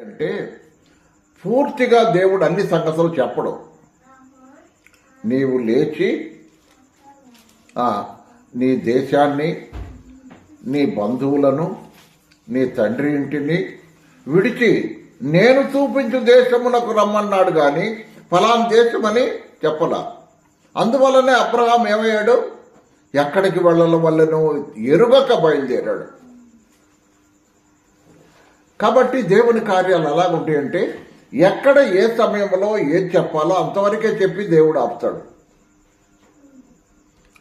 అంటే పూర్తిగా దేవుడు అన్ని సంగతులు చెప్పడు. నీవు లేచి నీ దేశాన్ని నీ బంధువులను నీ తండ్రి ఇంటిని విడిచి నేను చూపించు దేశమునకు రమ్మన్నాడు గాని ఫలాన్ దేశమని చెప్పలా. అందువల్లనే అబ్రహాం ఏమయ్యాడు? ఎక్కడికి వెళ్ళడం వల్లనో ఎరుగక బయలుదేరాడు. కాబట్టి దేవుని కార్యాలు ఎలాగుంటాయంటే ఎక్కడ ఏ సమయంలో ఏది చెప్పాలో అంతవరకే చెప్పి దేవుడు ఆపుతాడు.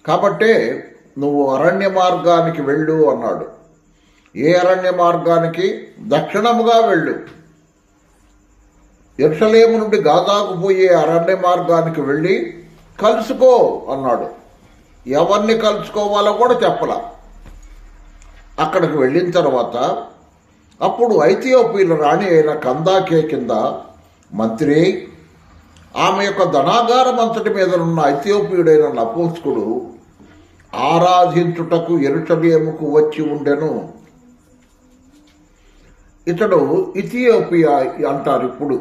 కాబట్టే నువ్వు అరణ్య మార్గానికి వెళ్ళు అన్నాడు. ఏ అరణ్య మార్గానికి? దక్షిణముగా వెళ్ళు. ఎర్షలేము నుండి గాదాకు పోయే అరణ్య మార్గానికి వెళ్ళి కలుసుకో అన్నాడు. ఎవరిని కలుసుకోవాలో కూడా చెప్పలా. అక్కడికి వెళ్ళిన తర్వాత అప్పుడు ఐథియోపియల రాణి అయిన కందాకే కింద మంత్రి ఆమె యొక్క ధనాగారం అంతటి మీద ఉన్న ఐథియోపియుడైన నపుంసకుడు ఆరాధించుటకు ఎరుటలేముకు వచ్చి ఉండెను. ఇతడు ఇథియోపియా అంటారు ఇప్పుడు.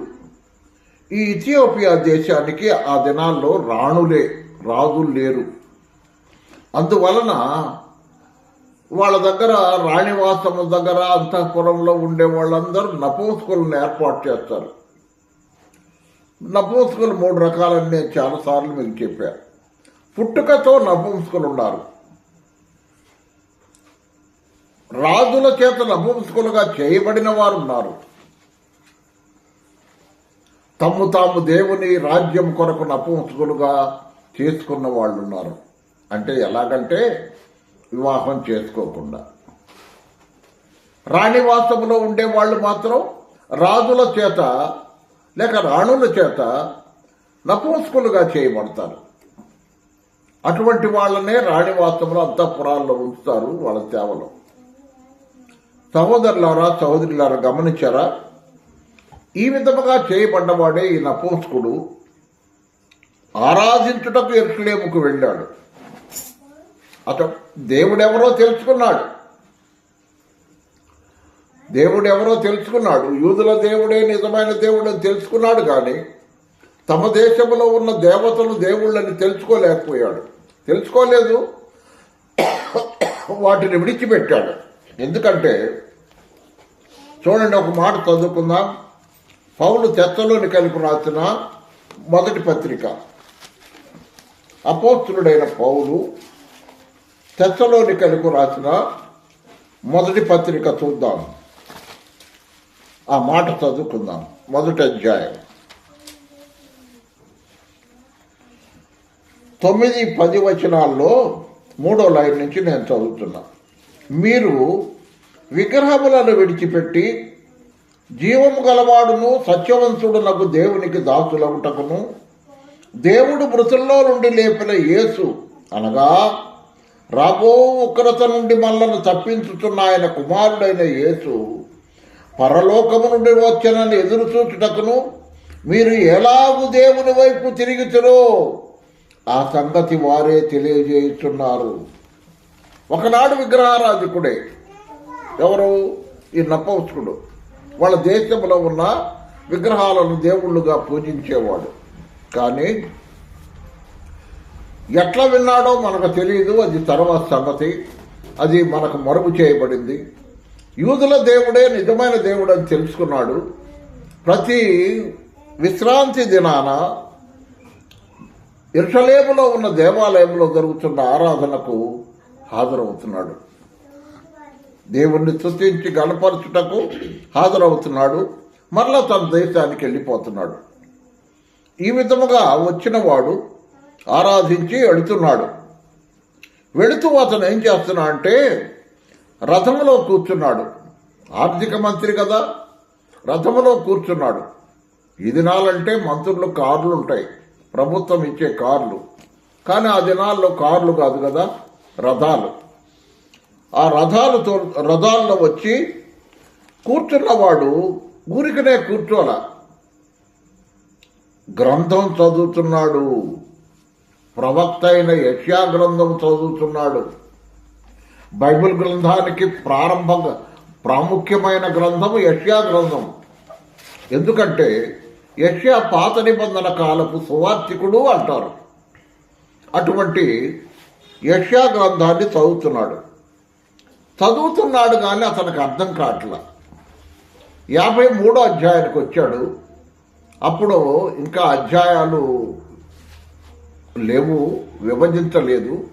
ఈ ఇథియోపియా దేశానికి ఆ దినాల్లో రాణులే రాజులు లేరు. అందువలన వాళ్ళ దగ్గర రాణివాసము దగ్గర అంతఃపురంలో ఉండే వాళ్ళందరూ నపూంసుకులను ఏర్పాటు చేస్తారు. నపూంసుకులు మూడు రకాలని నేను చాలాసార్లు మీకు చెప్పాను. పుట్టుకతో నపూంసుకులు ఉన్నారు రాజుల చేత నపూంసుకులుగా చేయబడిన వారు ఉన్నారు తమ్ము తాము దేవుని రాజ్యం కొరకు నపూంసుకులుగా చేసుకున్న వాళ్ళు ఉన్నారు అంటే ఎలాగంటే వివాహం చేసుకోకుండా. రాణివాసంలో ఉండే వాళ్ళు మాత్రం రాజుల చేత లేక రాణుల చేత నపుంసకులుగా చేయబడతారు. అటువంటి వాళ్ళనే రాణివాసంలో అంతఃపురాల్లో ఉంచుతారు వాళ్ళ సేవలో. సహోదరులారా సహోదరులారా గమనించారా? ఈ విధముగా చేయబడ్డవాడే ఈ నపుంసకుడు ఆరాధించుటకు ఎరుసలేముకు వెళ్ళాడు. అతడు దేవుడెవరో తెలుసుకున్నాడు. దేవుడెవరో తెలుసుకున్నాడు. యూదుల దేవుడే నిజమైన దేవుడు అని తెలుసుకున్నాడు కానీ తమ దేశంలో ఉన్న దేవతలు దేవుళ్ళని తెలుసుకోలేకపోయాడు. తెలుసుకోలేదు. వాటిని విడిచిపెట్టాడు. ఎందుకంటే చూడండి ఒక మాట చదువుకుందాం. పౌలు తెత్తలోని కలిపి రాసిన మొదటి పత్రిక. అపోస్తుడైన పౌలు తెచ్చలోని కలిపి రాసిన మొదటి పత్రిక చూద్దాం. ఆ మాట చదువుకుందాం. మొదటి అధ్యాయం. తొమ్మిది పది వచనాల్లో మూడో లైన్ నుంచి నేను చదువుతున్నా. మీరు విగ్రహములను విడిచిపెట్టి జీవము గలవాడును సత్యవంతుడునకు దేవునికి దాసులవుటకును దేవుడు మృతుల్లో నుండి లేపిన యేసు అనగా రాబో ఉగ్రత నుండి మల్లను తప్పించుతున్న ఆయన కుమారుడైన యేసు పరలోకము నుండి వచ్చనని ఎదురు చూచుటకును మీరు ఎలాగు దేవుని వైపు తిరుగుతురో ఆ సంగతి వారే తెలియజేస్తున్నారు ఒకనాడు విగ్రహారాధికుడే ఎవరు? ఈ నపౌసుకుడు వాళ్ళ దేశంలో ఉన్న విగ్రహాలను దేవుళ్ళుగా పూజించేవాడు. కానీ ఎట్లా విన్నాడో మనకు తెలియదు అది తర్వాత సంగతి. అది మనకు మరుగు చేయబడింది. యూదుల దేవుడే నిజమైన దేవుడు అని తెలుసుకున్నాడు. ప్రతి విశ్రాంతి దినాన ఇర్షలేములో ఉన్న దేవాలయంలో జరుగుతున్న ఆరాధనకు హాజరవుతున్నాడు. దేవుణ్ణి స్థుతించి గణపరచుటకు హాజరవుతున్నాడు. మరలా తన దేశానికి వెళ్ళిపోతున్నాడు. ఈ విధముగా వచ్చినవాడు ఆరాధించి వెళుతున్నాడు వెళుతూ అతను ఏం చేస్తున్నా అంటే రథంలో కూర్చున్నాడు. ఆర్థిక మంత్రి కదా రథంలో కూర్చున్నాడు. ఈ దినాలంటే మంత్రులు కార్లు ఉంటాయి. ప్రభుత్వం ఇచ్చే కార్లు. కానీ ఆ దినాల్లో కార్లు కాదు కదా రథాలు. ఆ రథాలతో రథాల్లో వచ్చి కూర్చున్నవాడు ఊరికనే కూర్చోల. గ్రంథం చదువుతున్నాడు. ప్రవక్త అయిన యష్యా గ్రంథం చదువుతున్నాడు. బైబిల్ గ్రంథానికి ప్రారంభంగా ప్రాముఖ్యమైన గ్రంథం యష్యా గ్రంథం ఎందుకంటే యష్యా పాత నిబంధన కాలపు సువార్థికుడు అంటారు. అటువంటి యష్యా గ్రంథాన్ని చదువుతున్నాడు. చదువుతున్నాడు కానీ అతనికి అర్థం కావట్లా యాభై మూడో అధ్యాయానికి వచ్చాడు. అప్పుడు ఇంకా అధ్యాయాలు లేవు విభజించలేదు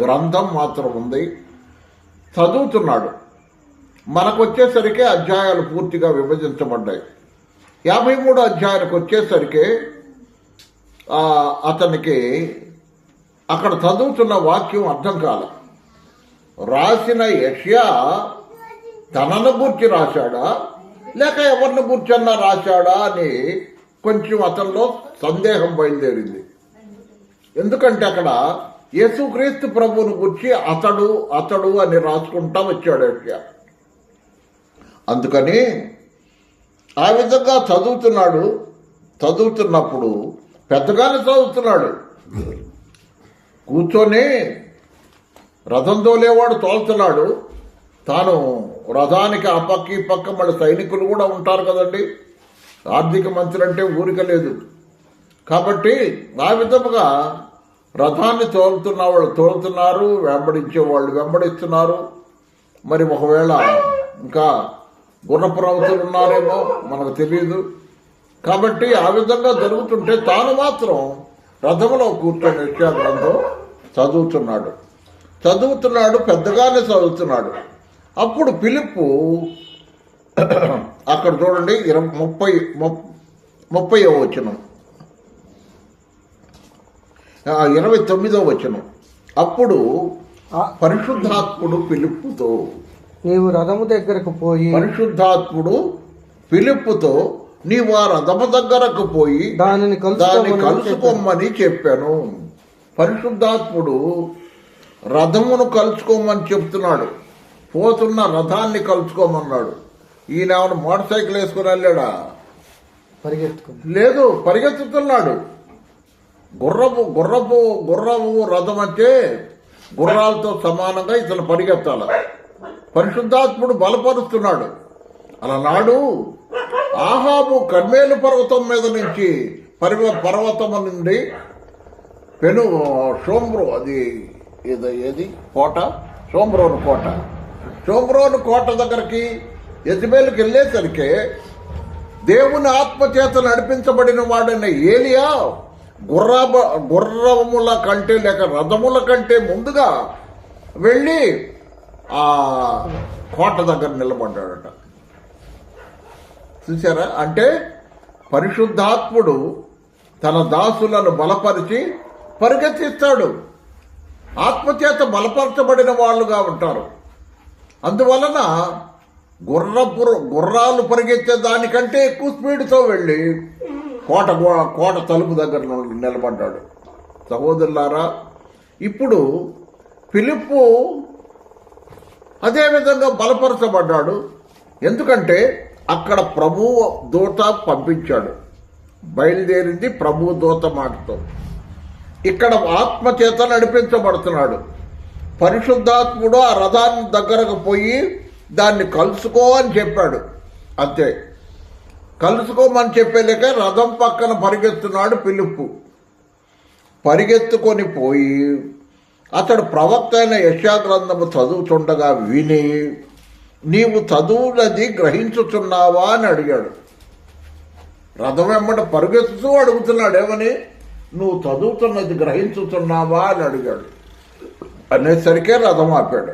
గ్రంథం మాత్రం ఉంది. చదువుతున్నాడు. మనకు వచ్చేసరికి అధ్యాయాలు పూర్తిగా విభజించబడ్డాయి. యాభై మూడు అధ్యాయానికి వచ్చేసరికి అతనికి అక్కడ చదువుతున్న వాక్యం అర్థం కాల. రాసిన యష్యా తనను గూర్చి రాశాడా? లేక ఎవరిని గూర్చన్నా రాశాడా అని కొంచెం అతనిలో సందేహం బయలుదేరింది. ఎందుకంటే అక్కడ యేసుక్రీస్తు ప్రభువును గుర్చి అతడు అతడు అని రాసుకుంటా వచ్చాడు అందుకని ఆ విధంగా చదువుతున్నాడు. చదువుతున్నప్పుడు పెద్దగానే చదువుతున్నాడు. కూర్చొని రథం తోలేవాడు తోలుతున్నాడు. తాను రథానికి ఆ పక్క ఈ పక్క మళ్ళీ సైనికులు కూడా ఉంటారు కదండి. ఆర్థిక మంత్రి అంటే ఊరిక లేదు. కాబట్టి ఆ విధముగా రథాన్ని తోలుతున్న వాళ్ళు తోలుతున్నారు వెంబడించే వాళ్ళు వెంబడిస్తున్నారు. మరి ఒకవేళ ఇంకా గుణప్రవతులు ఉన్నారేమో మనకు తెలియదు. కాబట్టి ఆ విధంగా జరుగుతుంటే తాను మాత్రం రథంలో కూర్చొని యెషయా గ్రంథం చదువుతున్నాడు. చదువుతున్నాడు పెద్దగానే చదువుతున్నాడు. అప్పుడు పిలుపు అక్కడ చూడండి ఇరవై ముప్పై ముప్పై వచ్చినాం ఇరవై తొమ్మిదో వచనం. అప్పుడు పరిశుద్ధాత్ముడు పిలుపుతో నీవు రథము దగ్గరకు పోయి పరిశుద్ధాత్ముడు పిలుపుతో నీవు ఆ రథము దగ్గరకు పోయి దానిని దాన్ని కలుసుకోమని చెప్పాను. పరిశుద్ధాత్ముడు రథమును కలుసుకోమని చెప్తున్నాడు. పోతున్న రథాన్ని కలుసుకోమన్నాడు. ఈయన మోటార్ సైకిల్ వేసుకుని వెళ్ళాడా? పరిగెత్తుకుని లేదు పరిగెత్తుతున్నాడు. గుర్రపు గుర్రపు గుర్రపు రథం అంటే గుర్రాలతో సమానంగా ఇతను పరిగెత్తాల. పరిశుద్ధాత్ముడు బలపరుస్తున్నాడు. అలనాడు ఆహాబు కర్మేలు పర్వతం మీద నుంచి పరివ పర్వతం నుండి పెను షోమ్రో అది ఏదో ఏది? కోట? షోమ్రోను కోట. షోమ్రోను కోట దగ్గరికి యజ్మేలుకి వెళ్ళేసరికి దేవుని ఆత్మచేత నడిపించబడిన వాడైన ఏలియా గుర్రబ గుర్రముల కంటే లేక రథముల కంటే ముందుగా వెళ్ళి ఆ కోట దగ్గర నిలబడ్డాడట. చూసారా అంటే పరిశుద్ధాత్ముడు తన దాసులను బలపరిచి పరిగెత్తిస్తాడు. ఆత్మచేత బలపరచబడిన వాళ్ళుగా ఉంటారు. అందువలన గుర్రపు గుర్రాలు పరిగెత్తే దానికంటే ఎక్కువ స్పీడ్తో వెళ్ళి కోట కోట తలుపు దగ్గర నిలబడ్డాడు. సహోదరులారా ఇప్పుడు పిలుపు అదేవిధంగా బలపరచబడ్డాడు. ఎందుకంటే అక్కడ ప్రభువు దూత పంపించాడు. బయలుదేరింది ప్రభు దూత మాటతో. ఇక్కడ ఆత్మ చేత నడిపించబడుతున్నాడు. పరిశుద్ధాత్ముడు ఆ రథాన్ని దగ్గరకు పోయి దాన్ని కలుసుకో అని చెప్పాడు. అంతే. కలుసుకోమని చెప్పేలేక రథం పక్కన పరిగెత్తున్నాడు పిలుపు. పరిగెత్తుకొని పోయి అతడు ప్రవక్త అయిన యశాగ్రంథము చదువుతుండగా విని నీవు చదువునది గ్రహించుతున్నావా అని అడిగాడు. రథం వెంబట పరుగెత్తుతూ అడుగుతున్నాడు ఏమని? నువ్వు చదువుతున్నది గ్రహించుతున్నావా అని అడిగాడు. అనేసరికే రథం ఆపాడు.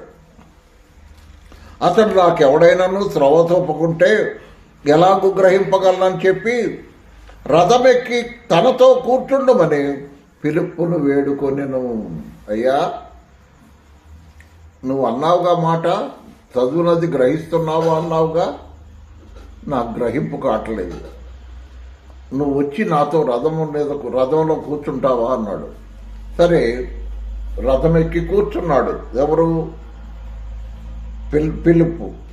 అతడు నాకెవడైనాను శ్రవ చూపుకుంటే ఎలాగూ గ్రహింపగలనని చెప్పి రథం ఎక్కి తనతో కూర్చుండమని పిలుపును వేడుకొనెను. అయ్యా నువ్వు అన్నావుగా మాట చదువునది గ్రహిస్తున్నావా అన్నావుగా? నాకు గ్రహింపు కావట్లేదు. నువ్వు వచ్చి నాతో రథం మీద రథంలో కూర్చుంటావా అన్నాడు. సరే రథం ఎక్కి కూర్చున్నాడు. ఎవరు? పిల్ పిలుపు.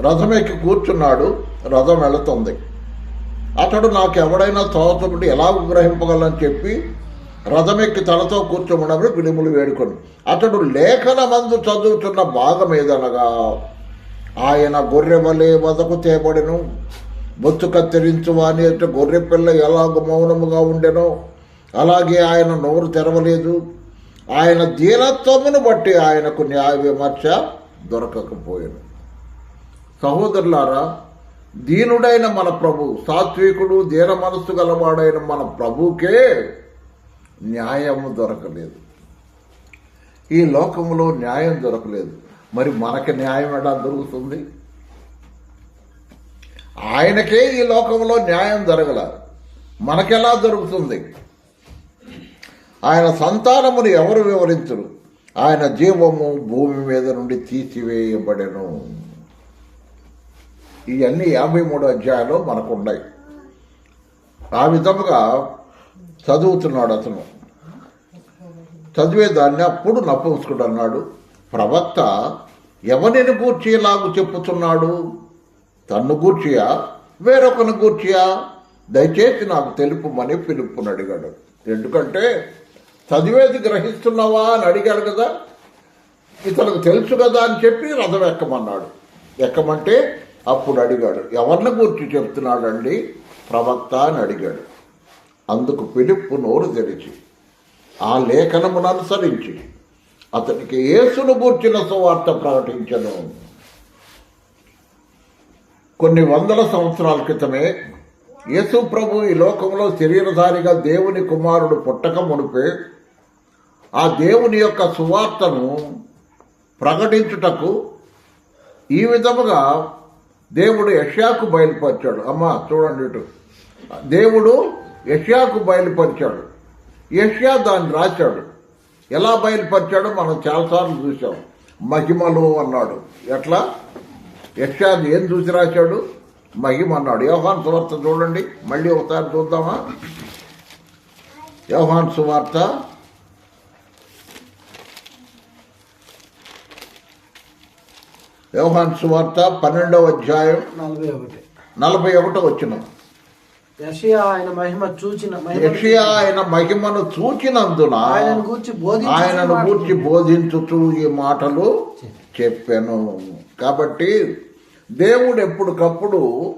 రథం ఎక్కి కూర్చున్నాడు రథం వెళుతుంది. అతడు నాకు ఎవడైనా తోచబడి ఎలా విగ్రహింపగలని చెప్పి రథమెక్కి తలతో కూర్చోమని పిలుములు వేడుకొని. అతడు లేఖన మందు చదువుతున్న భాగం ఏదనగా ఆయన గొర్రె వలె వదకు తేబడెను. బొత్తు కత్తిరించు వాని అంటే గొర్రె పిల్ల ఎలాగ మౌనముగా ఉండెనో అలాగే ఆయన నోరు తెరవలేదు. ఆయన దీనత్వమును బట్టి ఆయనకు న్యాయ విమర్శ దొరకకపోయాను. సహోదరులారా దీనుడైన మన ప్రభు సాత్వికుడు దీన మనస్సు గలవాడైన మన ప్రభుకే న్యాయము దొరకలేదు. ఈ లోకంలో న్యాయం దొరకలేదు. మరి మనకి న్యాయం ఎలా దొరుకుతుంది? ఆయనకే ఈ లోకంలో న్యాయం జరగల. మనకెలా దొరుకుతుంది? ఆయన సంతానమును ఎవరు వివరించరు? ఆయన జీవము భూమి మీద నుండి తీసివేయబడెను. ఇవన్నీ యాభై మూడు అధ్యాయాలు మనకు ఉన్నాయి ఆ విధముగా చదువుతున్నాడు అతను. చదివేదాన్ని అప్పుడు నపుంసుకుడు అన్నాడు ప్రవక్త ఎవరిని గూర్చి ఇలాగు చెప్పుతున్నాడు? తన్ను గూర్చియా? వేరొకని గూర్చియా? దయచేసి నాకు తెలుపుమని పిలుపుని అడిగాడు. ఎందుకంటే చదివేది గ్రహిస్తున్నావా అని అడిగాడు కదా. ఇతనికి తెలుసు కదా అని చెప్పి రథం ఎక్కమన్నాడు. ఎక్కమంటే అప్పుడు అడిగాడు ఎవరిని గురించి చెప్తున్నాడండి? ప్రవక్త అని అడిగాడు అందుకు పిలుపు నోరు తెరిచి ఆ లేఖనమును అనుసరించి అతనికి యేసును గూర్చిన సువార్త ప్రకటించను. కొన్ని వందల సంవత్సరాల క్రితమే యేసు ప్రభు ఈ లోకంలో శరీరధారిగా దేవుని కుమారుడు పుట్టక మునిపే ఆ దేవుని యొక్క సువార్తను ప్రకటించుటకు ఈ విధముగా దేవుడు యష్యాకు బయలుపరిచాడు. అమ్మా చూడండి ఇటు. దేవుడు యష్యాకు బయలుపరిచాడు. యష్యా దాన్ని రాశాడు. ఎలా బయలుపరిచాడో మనం చాలాసార్లు చూసాం మహిమలు అన్నాడు. ఎట్లా? యష్యాని ఏం చూసి రాశాడు? మహిమ అన్నాడు. యోహాన్ సువార్త చూడండి. మళ్ళీ ఒకసారి చూద్దామా? యోహాన్ సువార్త యోహాన్ సువార్త పన్నెండవ అధ్యాయం నలభై ఒకటి. నలభై ఒకటో వచ్చిన యషియా ఆయన మహిమ చూచిన యెషయా ఆయన మహిమను చూచినందున ఆయనను గూర్చి బోధించుచు ఆయనను. గూర్చి ఈ మాటలు చెప్పాను. కాబట్టి దేవుడు ఎప్పటికప్పుడు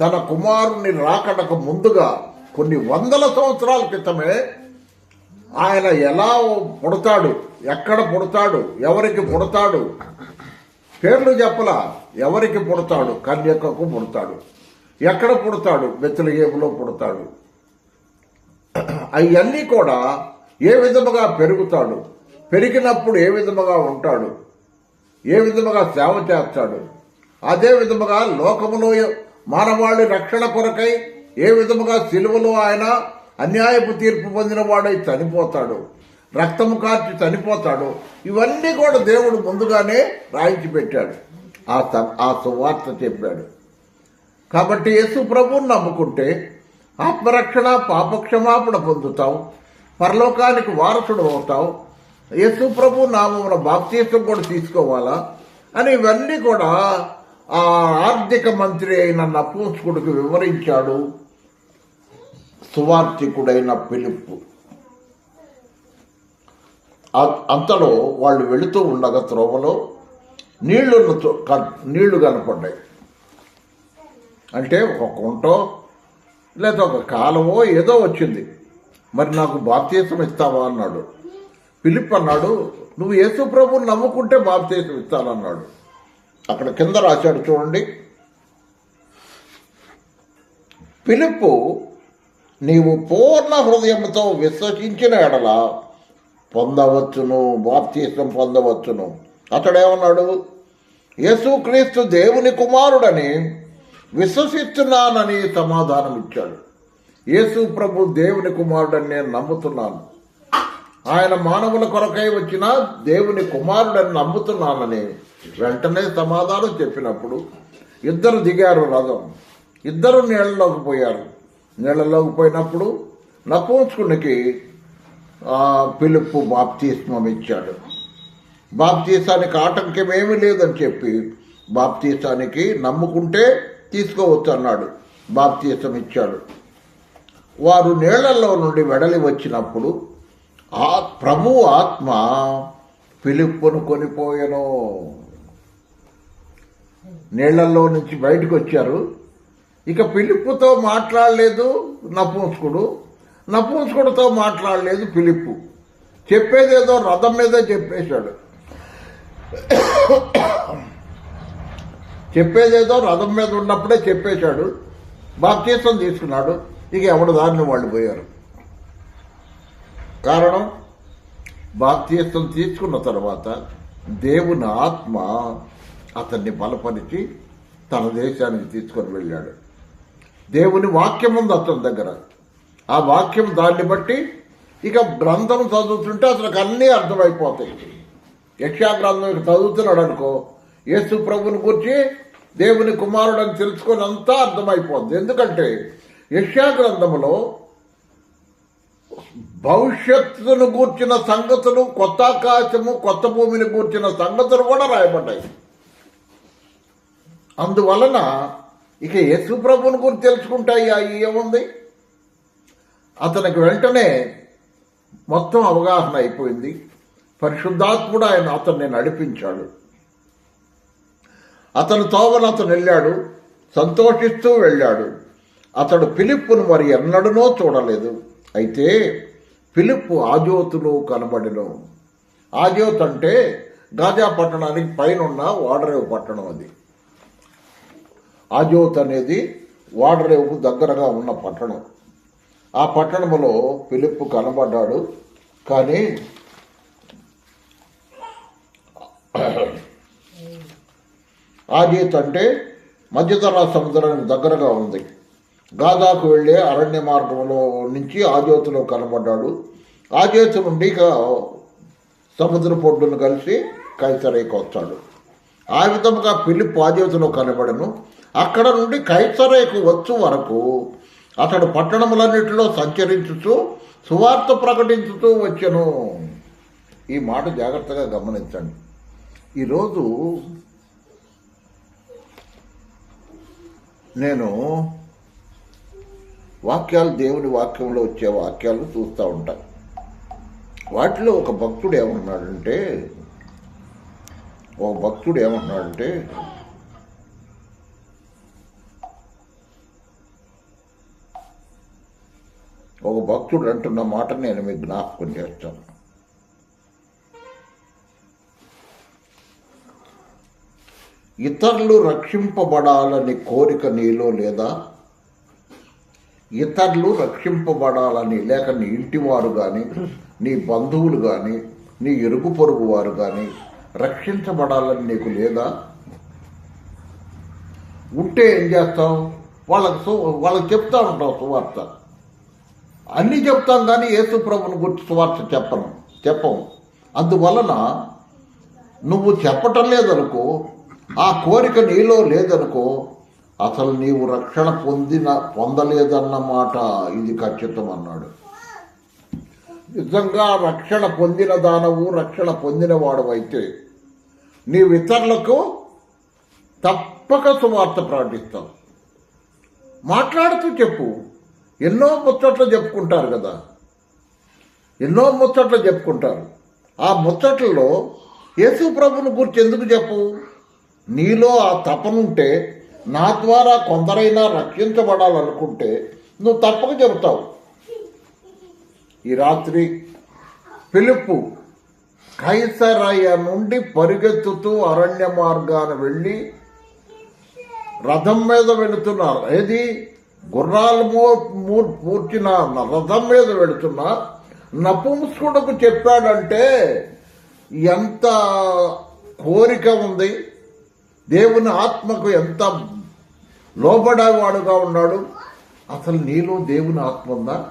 తన కుమారుని రాకడకు ముందుగా కొన్ని వందల సంవత్సరాల క్రితమే ఆయన ఎలా పుడతాడు ఎక్కడ పుడతాడు ఎవరికి పుడతాడు పేర్లు చెప్పలా. ఎవరికి పుడతాడు? కన్యకకు పుడతాడు. ఎక్కడ పుడతాడు? బెత్తలగేములో పుడతాడు. అవన్నీ కూడా ఏ విధముగా పెరుగుతాడు? పెరిగినప్పుడు ఏ విధముగా ఉంటాడు? ఏ విధముగా సేవ చేస్తాడు? అదే విధముగా లోకములో మానవాళి రక్షణ కొరకై ఏ విధముగా సిలువలో ఆయన అన్యాయపు తీర్పు పొందిన వాడై చనిపోతాడు. రక్తము కార్చి చనిపోతాడు. ఇవన్నీ కూడా దేవుడు ముందుగానే రాయించి పెట్టాడు. ఆ ఆ సువార్త చెప్పాడు. కాబట్టి యేసు ప్రభువుని నమ్ముకుంటే ఆత్మరక్షణ పాపక్షమాపణ పొందుతావు. పరలోకానికి వారసుడు అవుతావు. యేసు ప్రభు నామమున బాప్తీసం కూడా తీసుకోవాలా? అని ఇవన్నీ కూడా ఆ ఆర్థిక మంత్రి అయిన నపూంసుకుడికి వివరించాడు. సువార్థికుడైన పిలుపు అంతలో వాళ్ళు వెళుతూ ఉండగా త్రోవలో నీళ్ళు నీళ్ళు కనపడ్డాయి. అంటే ఒక కుంటో లేదా ఒక కాలమో ఏదో వచ్చింది. మరి నాకు బాప్తీసం ఇస్తావా అన్నాడు. పిలిప్ అన్నాడు నువ్వు యేసు ప్రభువుని నమ్ముకుంటే బాప్తీసం ఇస్తానన్నాడు అక్కడ కింద రాశాడు చూడండి. పిలుపు నీవు పూర్ణ హృదయంతో విశ్వసించిన ఎడల పొందవచ్చును బాప్తీసం పొందవచ్చును. అతడేమన్నాడు? యేసుక్రీస్తు దేవుని కుమారుడని విశ్వసిస్తున్నానని సమాధానం ఇచ్చాడు యేసు ప్రభు దేవుని కుమారుడని నేను నమ్ముతున్నాను. ఆయన మానవుల కొరకై వచ్చిన దేవుని కుమారుడని నమ్ముతున్నానని వెంటనే సమాధానం చెప్పినప్పుడు ఇద్దరు దిగారు రథం. ఇద్దరు నీళ్ళలోకి పోయారు. నీళ్ళలోకి పోయినప్పుడు నపూంసకునికి పిలుపు బాప్తీస్మం ఇచ్చాడు. బాప్తీసానికి ఆటంకం ఏమీ లేదని చెప్పి బాప్తీసానికి నమ్ముకుంటే తీసుకోవచ్చు అన్నాడు. బాప్తీసం ఇచ్చాడు. వారు నీళ్ళలో నుండి వెడలి వచ్చినప్పుడు ఆ ప్రభు ఆత్మ పిలుపును కొనిపోయెను. నీళ్ళలో నుంచి బయటకు వచ్చారు. ఇక పిలుపుతో మాట్లాడలేదు నపుంసుకుడు. నపూంసకుడితో మాట్లాడలేదు పిలుపు చెప్పేదేదో రథం మీదే చెప్పేశాడు. చెప్పేదేదో రథం మీద ఉన్నప్పుడే చెప్పేశాడు. బాప్తీసం తీసుకున్నాడు. ఇక ఎవడు దారిని వాళ్ళు పోయారు. కారణం బాప్తీసం తీసుకున్న తర్వాత దేవుని ఆత్మ అతన్ని బలపరిచి తన దేశానికి తీసుకొని వెళ్ళాడు. దేవుని వాక్యం ఉంది అతని దగ్గర. ఆ వాక్యం దాన్ని బట్టి ఇక గ్రంథం చదువుతుంటే అతనికి అన్నీ అర్థమైపోతాయి. యక్షా గ్రంథం చదువుతున్నాడు అనుకో యేసు ప్రభుని గురించి దేవుని కుమారుడు అని తెలుసుకొని అంతా అర్థమైపోతుంది ఎందుకంటే యక్షా గ్రంథంలో భవిష్యత్తును గూర్చిన సంగతులు కొత్త ఆకాశము కొత్త భూమిని గూర్చిన సంగతులు కూడా రాయబడ్డాయి. అందువలన ఇక యేసు ప్రభుని గురించి తెలుసుకుంటాయి అవి ఏముంది? అతనికి వెంటనే మొత్తం అవగాహన అయిపోయింది. పరిశుద్ధాత్ముడు ఆయన అతన్ని నడిపించాడు. అతను తోవను అతను వెళ్ళాడు సంతోషిస్తూ వెళ్ళాడు. అతడు పిలుపును మరి ఎన్నడనో చూడలేదు. అయితే పిలుపు ఆజోతులో కనబడిను. ఆజోత్ అంటే గాజా పట్టణానికి పైన ఉన్న వాడరేవు పట్టణం అది. ఆజోత్ అనేది వాడరేవుకు దగ్గరగా ఉన్న పట్టణం. ఆ పట్టణంలో పిలుపు కనబడ్డాడు. కానీ ఆజీత్ అంటే మధ్యతరా సముద్రానికి దగ్గరగా ఉంది. గాదాకు వెళ్ళే అరణ్య మార్గంలో నుంచి ఆజోతులో కనబడ్డాడు. ఆజోతు నుండి సముద్ర పొడ్డును కలిసి కైసరేకి వస్తాడు ఆ విధముగా పిలుపు ఆజోతులో కనబడను. అక్కడ నుండి కైసరేకు వచ్చు వరకు అతడు పట్టణములన్నిటిలో సంచరించుతూ సువార్త ప్రకటించుతూ వచ్చను. ఈ మాట జాగ్రత్తగా గమనించండి. ఈరోజు నేను వాక్యాలు దేవుని వాక్యంలో వచ్చే వాక్యాలు చూస్తూ ఉంటాను వాటిలో ఒక భక్తుడు ఏమన్నాడంటే ఒక భక్తుడు ఏమన్నాడంటే ఒక భక్తుడు అంటున్న మాట నేను మీకు జ్ఞాపకం చేస్తాను. ఇతరులు రక్షింపబడాలని కోరిక నీలో లేదా? ఇతరులు రక్షింపబడాలని లేక నీ ఇంటివారు కానీ నీ బంధువులు కానీ నీ ఇరుగు పొరుగు వారు కానీ రక్షించబడాలని నీకు లేదా? ఉంటే ఏం చేస్తావు? వాళ్ళకి సు వాళ్ళకి చెప్తా ఉంటావు సువార్త. అన్నీ చెప్తాం కానీ యేసు ప్రభుని గురించి సువార్త చెప్పను చెప్పము అందువలన నువ్వు చెప్పటం లేదనుకో ఆ కోరిక నీలో లేదనుకో అసలు నీవు రక్షణ పొందిన పొందలేదన్నమాట ఇది ఖచ్చితం అన్నాడు. నిజంగా రక్షణ పొందిన దానవు రక్షణ పొందిన వాడవైతే నీవు ఇతరులకు తప్పక సువార్త ప్రకటిస్తావు. మాట్లాడుతూ చెప్పు. ఎన్నో ముచ్చట్లు చెప్పుకుంటారు కదా. ఎన్నో ముచ్చట్లు చెప్పుకుంటారు. ఆ ముచ్చట్లలో యేసు ప్రభుని గురించి ఎందుకు చెప్పు? నీలో ఆ తపనుంటే నా ద్వారా కొందరైనా రక్షించబడాలనుకుంటే నువ్వు తప్పక చెబుతావు. ఈ రాత్రి పిలుపు కైసరయ్య నుండి పరిగెత్తుతూ అరణ్య మార్గాన వెళ్ళి రథం మీద వెళుతున్నారు. ఏది? గుర్రాలు మూర్చిన రథం మీద వెళుతున్న నపుంసుకుడుకు చెప్పాడంటే ఎంత కోరిక ఉంది దేవుని ఆత్మకు ఎంత లోబడేవాడుగా ఉన్నాడు అసలు నీలో దేవుని ఆత్మ ఉందా?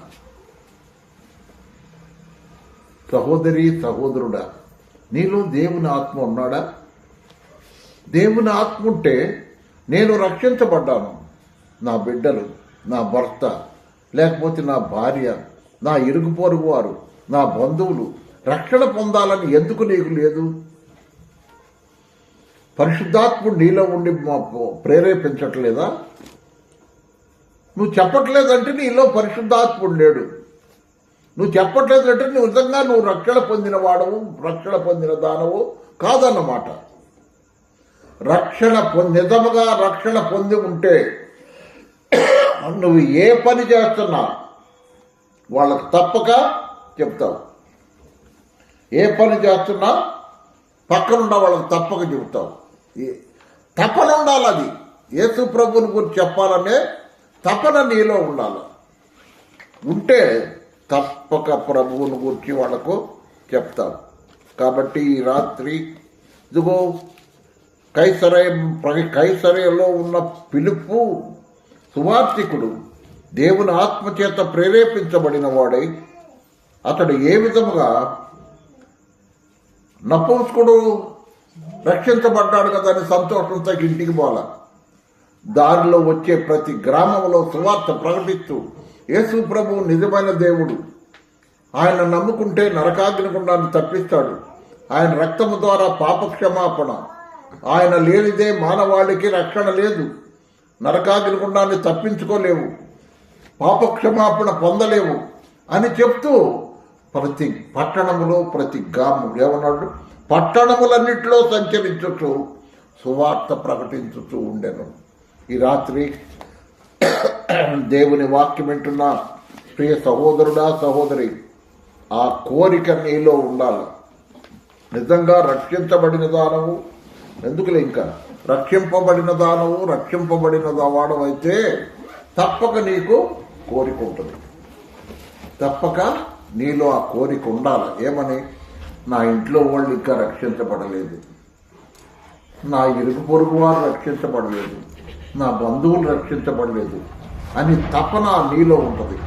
సహోదరి సహోదరుడా నీలో దేవుని ఆత్మ ఉన్నాడా? దేవుని ఆత్మ ఉంటే నేను రక్షించబడ్డాను నా బిడ్డలు. నా భర్త లేకపోతే నా భార్య నా ఇరుగు పొరుగు వారు నా బంధువులు రక్షణ పొందాలని ఎందుకు నీకు లేదు? పరిశుద్ధాత్ముడు నీలో ఉండి మా- ప్రేరేపించట్లేదా? నువ్వు చెప్పట్లేదంటే నీలో పరిశుద్ధాత్ముడు లేడు. నువ్వు చెప్పట్లేదంటే నువ్వు నిజంగా నువ్వు రక్షణ పొందిన వాడవు రక్షణ పొందిన దానవు కాదన్నమాట. రక్షణ పొంది నిజముగా రక్షణ పొంది ఉంటే నువ్వు ఏ పని చేస్తున్నా వాళ్ళకు తప్పక చెప్తావు. ఏ పని చేస్తున్నా పక్కనున్న వాళ్ళకు తప్పక చెబుతావు. ఏ- తపన ఉండాలి అది. యేసు ప్రభుని గురించి చెప్పాలనే తపన నీలో ఉండాలి. ఉంటే తప్పక ప్రభువుని గురించి వాళ్ళకు చెప్తావు. కాబట్టి ఈ రాత్రి ఇదిగో కైసరయం కైసరయలో ఉన్న పిలుపు సువార్థికుడు దేవుని ఆత్మచేత ప్రేరేపించబడిన వాడై అతడు ఏ విధముగా నపుంసుకుడు రక్షించబడ్డాడు కదా అని సంతోషంతో ఇంటికి పోల దారిలో వచ్చే ప్రతి గ్రామంలో సువార్త ప్రకటిస్తూ యేసు ప్రభు నిజమైన దేవుడు. ఆయన నమ్ముకుంటే నరకాగ్ని గుండాన్ని తప్పిస్తాడు. ఆయన రక్తము ద్వారా పాపక్షమాపణ. ఆయన లేనిదే మానవాళికి రక్షణ లేదు. నరకాగ్ని గుండాన్ని తప్పించుకోలేవు. పాపక్షమాపణ పొందలేవు అని చెప్తూ ప్రతి పట్టణములో ప్రతి గ్రామం ఏమన్నాడు? పట్టణములన్నిటిలో సంచరించుచు సువార్త ప్రకటించుతూ ఉండెను. ఈ రాత్రి దేవుని వాక్యం వింటున్న ప్రియ సహోదరుడా సహోదరి ఆ కోరిక నీలో ఉండాలి. నిజంగా రక్షించబడిన దానవు ఎందుకులే ఇంకా? రక్షింపబడిన దానవు రక్షింపబడిన వాడవైతే తప్పక నీకు కోరిక ఉంటుంది. తప్పక నీలో ఆ కోరిక ఉండాలి. ఏమని? నా ఇంట్లో వాళ్ళు ఇంకా రక్షించబడలేదు. నా ఇరుగు పొరుగు వారు రక్షించబడలేదు. నా బంధువులు రక్షించబడలేదు అని తపన నీలో ఉంటుంది.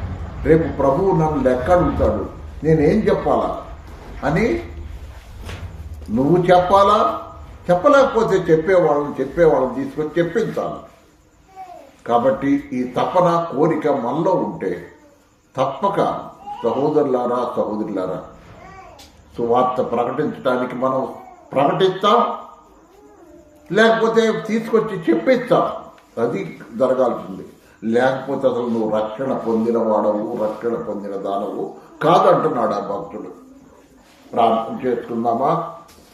రేపు ప్రభువు నన్ను లెక్క అడుగుతాడు. నేనేం చెప్పాలా? అని నువ్వు చెప్పాలా? చెప్పలేకపోతే చెప్పేవాళ్ళని చెప్పేవాళ్ళని తీసుకొని చెప్పించాలి. కాబట్టి ఈ తపన కోరిక మనలో ఉంటే తప్పక సహోదరులారా సహోదరులారా సువార్త ప్రకటించడానికి మనం ప్రకటిస్తాం లేకపోతే తీసుకొచ్చి చెప్పిస్తాం. అది జరగాల్సింది. లేకపోతే అసలు నువ్వు రక్షణ పొందిన వాడవు రక్షణ పొందిన దానవు కాదంటున్నాడు ఆ భక్తుడు. ప్రార్థన చేసుకుందామా?